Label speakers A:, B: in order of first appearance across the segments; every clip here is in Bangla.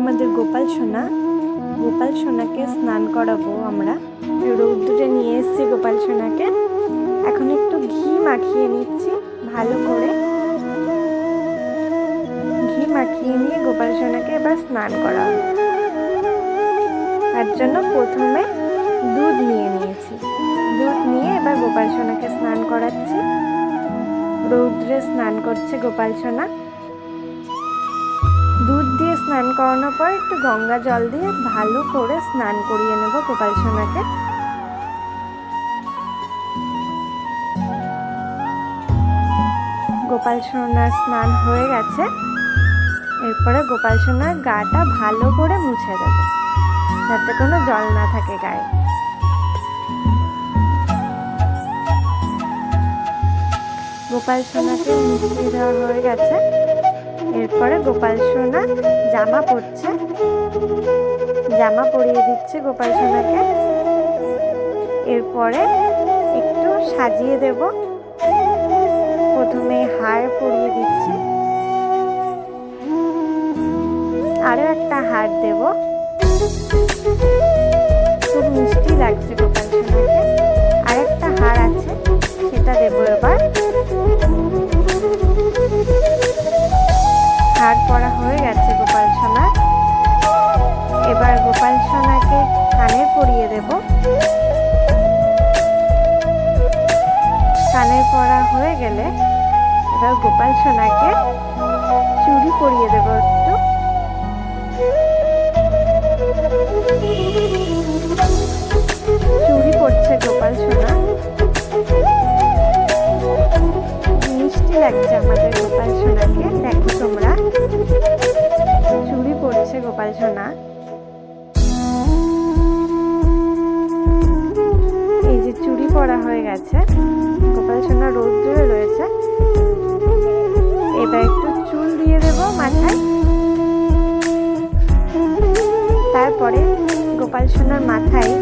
A: আমাদের গোপাল সোনা। গোপাল সোনাকে স্নান করাবো আমরা। রৌদ্রে নিয়ে এসেছি গোপাল সোনাকে। এখন একটু ঘি মাখিয়ে নিচ্ছি, ভালো করে। ঘি মাখিয়ে নিয়ে গোপাল সোনাকে এবার স্নান করাবো। তার জন্য প্রথমে দুধ নিয়ে নিয়েছি। দুধ নিয়ে এবার গোপাল সোনাকে স্নান করাচ্ছি। রৌদ্রে স্নান করছে গোপাল সোনা। দুধ দিয়ে স্নান করানোর পর একটু গঙ্গা জল দিয়ে ভালো করে স্নান করিয়ে নেব গোপাল সোনাকে। গোপাল সোনার স্নান হয়ে গেছে। এরপরে গোপাল সোনার গাটা ভালো করে মুছে দেবো, যাতে কোনো জল না থাকে গায়ে। গোপাল সোনাকে মিষ্টি দেওয়া হয়ে গেছে। এরপরে গোপাল সোনা জামা পরছে। জামা পরিয়ে দিচ্ছে গোপাল সোনাকে। এরপরে একটু সাজিয়ে দেব। প্রথমে হার পরিয়ে দিচ্ছি। আরও একটা হার দেব। খুব মিষ্টি লাগছে গোপাল সোনাকে। আর একটা হার আছে, সেটা দেবো এবার। হার পরা হয়ে গেছে গোপাল সোনা এবার গোপাল সোনাকে কানে পরিয়ে দেব। কানে পরা হয়ে গেলে এবার গোপাল সোনাকে চুরি পরিয়ে দেব। পরা হয়ে গেছে। গোপাল সোনা রৌদ্রে রয়েছে। এবার একটু চুল দিয়ে দেব মাথায়। তারপরে গোপাল সোনার মাথায়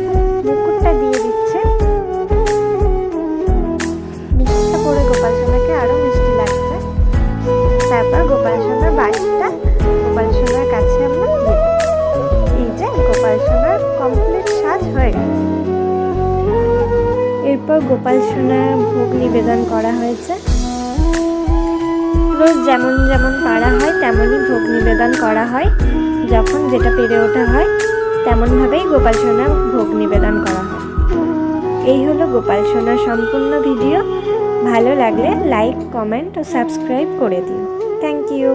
A: এরপর গোপাল সোনার ভোগ নিবেদন করা হয়েছে। রোজ যেমন যেমন পারা হয়, তেমনই ভোগ নিবেদন করা হয়। যখন যেটা পেরে ওঠা হয়, তেমনভাবেই গোপাল সোনার ভোগ নিবেদন করা হয়। এই হলো গোপাল সোনার সম্পূর্ণ ভিডিও। ভালো লাগলে লাইক কমেন্ট ও সাবস্ক্রাইব করে দিও। Thank you